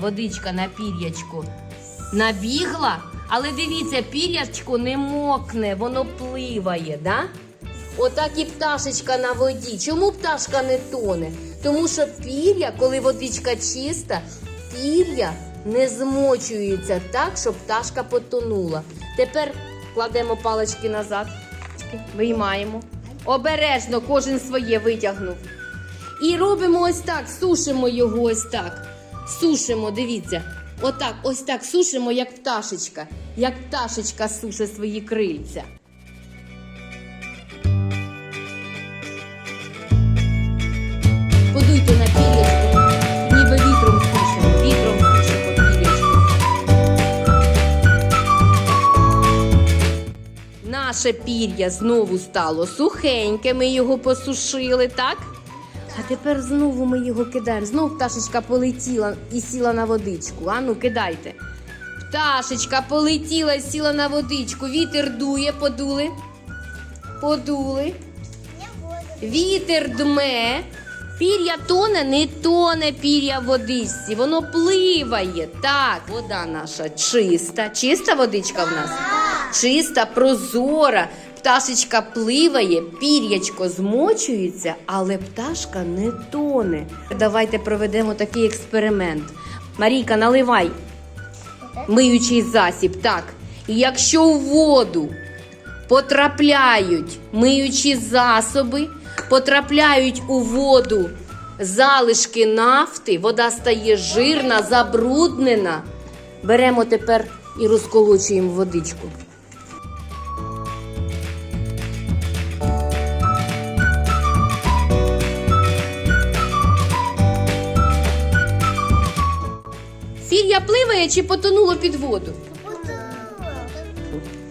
водичка на пір'ячку набігла, але дивіться, пір'ячко не мокне, воно пливає, да? Отак і пташечка на воді. Чому пташка не тоне? Тому що пір'я, коли водичка чиста, пір'я не змочується так, щоб пташка потонула. Тепер кладемо палички назад, виймаємо. Обережно кожен своє витягнув. І робимо ось так, сушимо його ось так. Сушимо, дивіться. Отак, ось так сушимо, як пташечка. Як пташечка суше свої крильця. Подуйте на пір'ячку, ніби вітром сушимо, вітром сушимо пір'ячку. Наше пір'я знову стало сухеньке, ми його посушили, так? А тепер знову ми його кидаємо. Знову пташечка полетіла і сіла на водичку. Ану, кидайте. Пташечка полетіла і сіла на водичку. Вітер дує, подули. Подули. Вітер дме. Пір'я тоне, не тоне пір'я в водичці. Воно пливає. Так, вода наша чиста. Чиста водичка в нас? Чиста, прозора. Пташечка пливає, пір'ячко змочується, але пташка не тоне. Давайте проведемо такий експеримент. Марійка, наливай миючий засіб. Так. І якщо у воду потрапляють миючі засоби, потрапляють у воду залишки нафти, вода стає жирна, забруднена. Беремо тепер і розколочуємо водичку. Фір'я пливає чи потонуло під воду?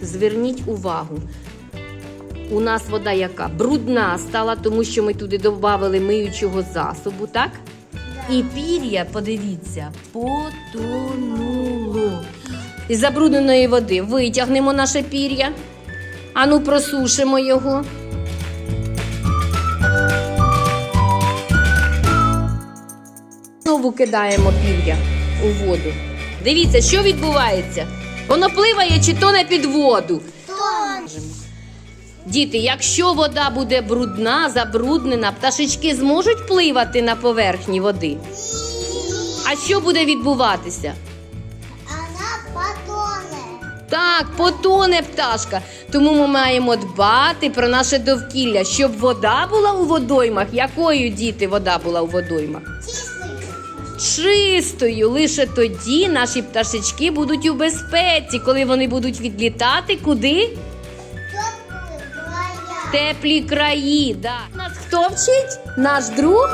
Зверніть увагу. У нас вода яка? Брудна стала, тому що ми туди додали миючого засобу, так? І пір'я, подивіться, потонуло. Із забрудненої води витягнемо наше пір'я. Ану, просушимо його. Знову кидаємо пір'я у воду. Дивіться, що відбувається. Воно пливає чи тоне під воду. Діти, якщо вода буде брудна, забруднена, пташечки зможуть пливати на поверхні води. А що буде відбуватися? Она потоне. Так, потоне пташка. Тому ми маємо дбати про наше довкілля, щоб вода була у водоймах. Якою діти вода була у водоймах? Чистою. Лише тоді наші пташечки будуть у безпеці, коли вони будуть відлітати куди? В. Теплі краї. Да. Нас хто вчить? Наш друг?